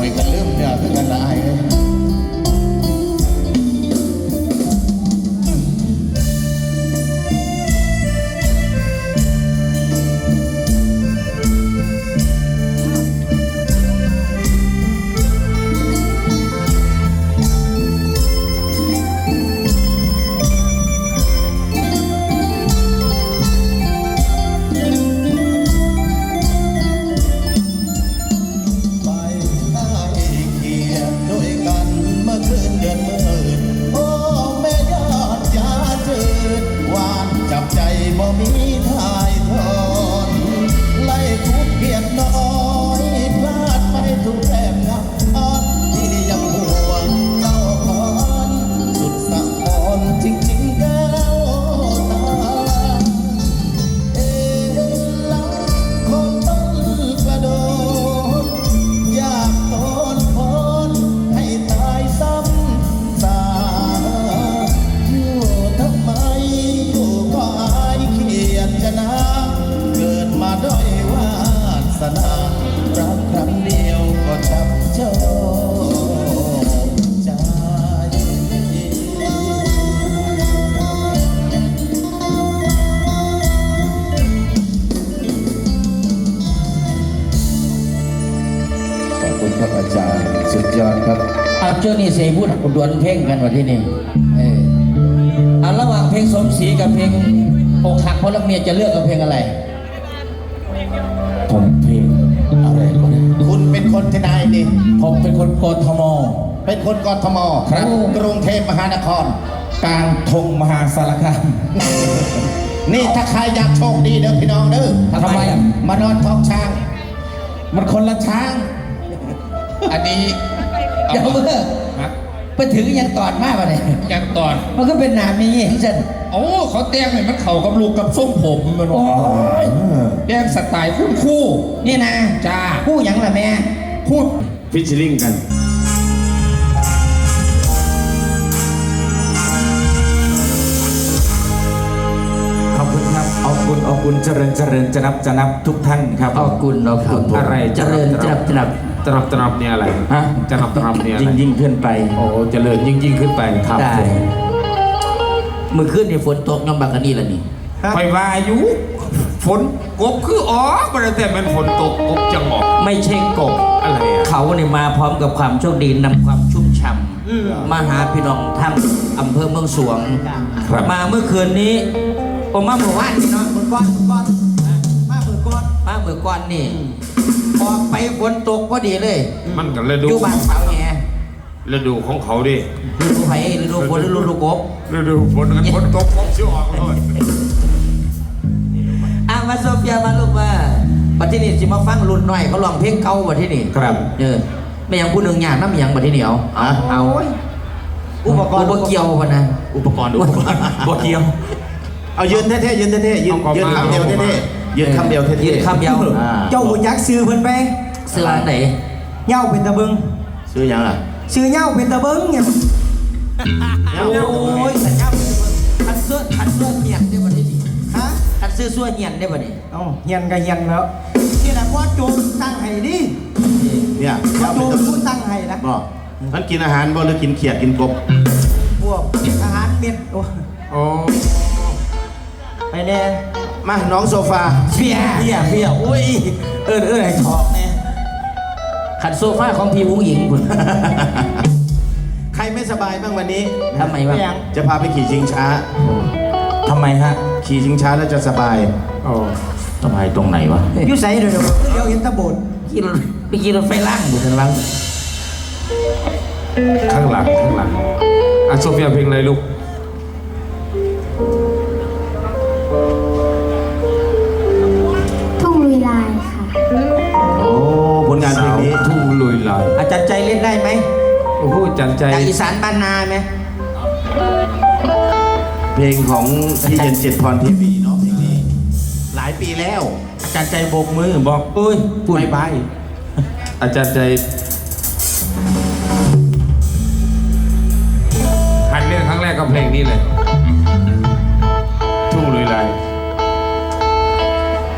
อยกันลืมเนี่ยเพื่กันละอาย อบคุณครับอาจารย์สุดยอดครับเอาเจ้านี่เสียพูดดวลเพลงกันวันที่นี่เออเอาระหว่างเพลงสมศรีกับเพลงอกหักเพราะรักเมียจะเลือกกับเพลงอะไรผมเพลงอะไรก็ได้คุณเป็นคนที่ไหนนี่ผมเป็นคนโกทม เป็นคนกทมครับกรุงเทพมหานคร กลางทงมหาสารคามนี่ถ้าใครอยากโชคดีเด้อพี่น้องเด้อทำไมอะมานอนท้องช้าง มันคนละช้าง อันนี้เดี๋ยวเมื่อฮะไปถึงยังตอดมากวะเนี่ยยังตอนมันก็เป็นหนามอย่างงี้เห็นฉันโอ้เขาแต่งให้มันเข้ากับลูกกับทรงผมมันโอ้ว่ายแต่งสไตล์คู่คู่นี่นะจ้าผู้หยังล่ะแม่พูดฟิชชิลิงกันขอบคุณครับขอบคุณขอบคุณเจริญเจริญจะนับจะนับทุกท่านครับเอากุลเอากุลอะไรเจริญจับจับ ตรับตรับเนี่ยอะไรฮะจะนับตรับเนี่ยอะไรยิ่งยิ่งขึ้นไป โอ้เจริญยิ่งยิ่งขึ้นไปครับได้เมื่อคืนนี่ฝนตกน้ำบักกันนี่ละนี่ไปว่าอายุฝนกบคืออ๋อมันแต่มันฝนตกกบจะหมอกไม่ใช่กบอะไรอะเขาเนี่ยมาพร้อมกับความโชคดีนำความชุ่มฉ่อืมำมาหาพี่น้องทั้งอำเภอเมืองสวงครับมาเมื่อคืนนี้ผมมาเมื่อวานพี่น้องเมื่อก่อนเมื่อก่อนมาเมื่อก่อนมาเมื่อก่อนนี่ ออกไปฝนตกพอดีเลยมันก็ฤอดูยู่บ้านสาวแง่ฤดูของเขาดิฤดูไผ่ฤดูฝนฤดูลูกกบฤดูฝนกันฝนตกผมชื่อออกเลยอะมาโซเฟียมาลูกมาบัดที่นี่สิมาฟังรุ่นหน่อยเขาลองเพลงเก่าบัดที่นี่ครับเออไม่อยังผู้หนึ่งอย่างน้ำอยังบัดที่นี่เอาเอาเอาอุปกรณ์อุปเกี่ยวพะนะอุปกรณ์อุปกรณ์บ่เกี่ยวเอายืนเท่ๆยืนเท่ๆยืนเอากลับยืนมาคำเดียวเอากลับมาเท่ๆ ยืนคำเดียวเท่ๆยืนคำเดียว อ่า เจ้าหูยักษ์ซื้อเพิ่นไปเสื้อไหนเหย้าเป็นตะเบิงชื่อยังล่ะซื้อเหย้าเป็นตะเบิงเนี่ยโอ้ยสัญญาคันเสื้อคันเสื้อเหียนได้บัดที่นี่ฮะคันเสื้อเสื้อเหียนได้บัดนี้เอ้าเฮียนก็เฮียนแล้วนี่แหละว่าโจรตั้งให้ดิเนี่ยว่าเอาโจไปรทำผู้ตั้งให้นะบอกมันกินอาหารบ่หรือกินเขียดกินกบพวกอาหารเม็ดโอ้ โอ้ไปแน่ มาน้องโซฟาเฟียเฟียเฟียโอ้ยเอิ้นเอิ้นไอ้ทอกเนี่ยขันโซฟาของพี่วุ้งหญิงคุณใครไม่สบายบ้างวันนี้ทำไมวะจะพาไปขี่ชิงช้าทำไมฮะ ขี่ชิงช้าแล้วจะสบายโอ้ทำไมตรงไหนวะอยู่ใส่เดี๋ยวเดี๋ยวเดี๋ยวเห็นตะโบดขี่รถไปขี่รถไฟล่างบุทันวังข้างหลังข้างหลังอะโซเฟียเพลงอะไรลูก อาจารย์ใจเล่นได้ไหมโอ้โหอาจารย์ใจ จากอีสานบ้านนาไหมเพลงของพี่เย็นเจ็ดพรทีวีเนาะเพลงนี้ หลายปีแล้ว อาจารย์ใจโบกมือบอกเอ้ยพูดไปอาจารย์ใจหันเล่นครั้งแรกก็เพลงนี้เลย ทุ่งลุยไร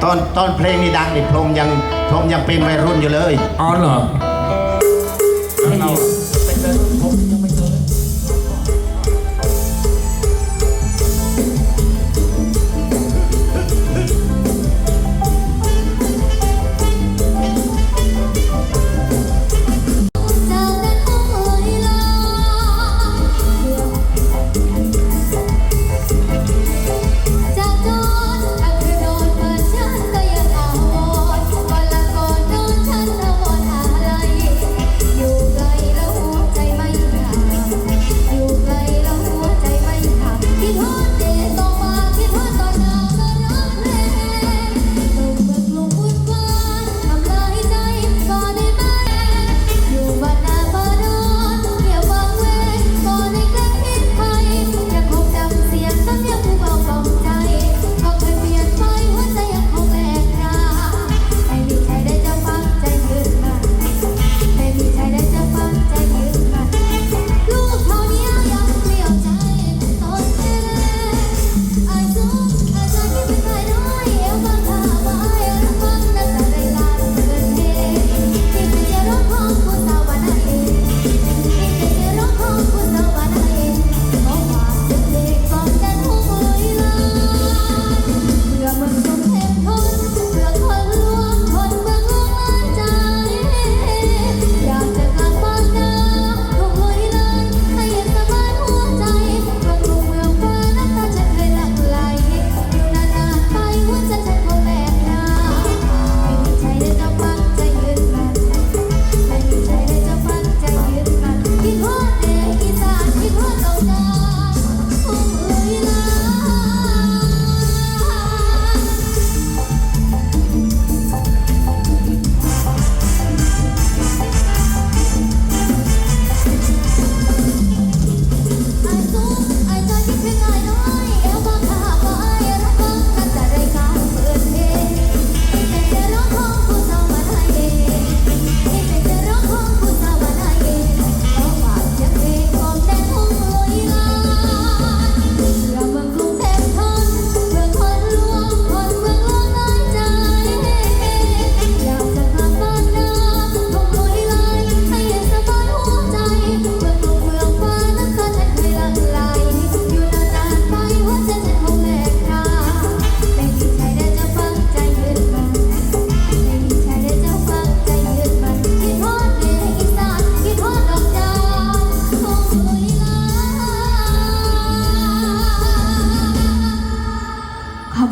ตอนตอนเพลงนี้ดังนี่พรมยังพรมยังเป็นวัยรุ่นอยู่เลยอ๋อเหรอ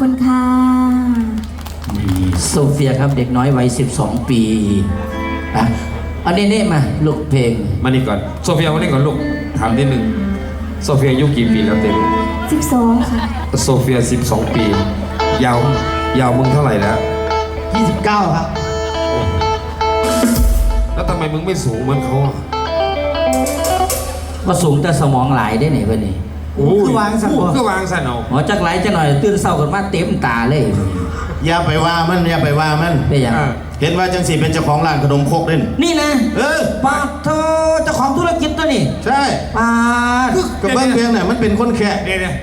คุณค่ะโซเฟียครับเด็กน้อยวัย 12 ปีนะอันนี้นี่มาลูกเพลง มานี่ก่อนโซเฟียมานี่ก่อนลูกถามนิดนึ่งโซเฟียอายุกี่ปีแล้วเต็มองค่ะ โซเฟีย 12 ปี ยาวยาวมึงเท่าไหร่แล้ว 29 ครับ แล้วทำไมมึงไม่สูงเหมือนเขาอะวสูงแต่สมองหลายได้ไหนวะนี่ คือวางสันบ่ คือวางสันเอาหมอจักไหลจะหน่อยตื่นเศร้ากันมาเต็มตาเลยอย่าไปว่ามันอย่าไปว่ามัน เป็ย่งเห็นว่าจังสีเป็นเจ้าของร้านขนมโคกเด่นนี่นะเออ ปาเธอเจ้าของธุรกิจตัวนี้ใช่ปาดกับเบิ้งเพียงน่ยมันเป็นคนแขกเดี๋ย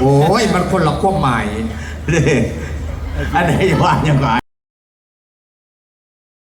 โอ้ยมันคนละความหมาย เด้ออันไหนว่าอย่างไร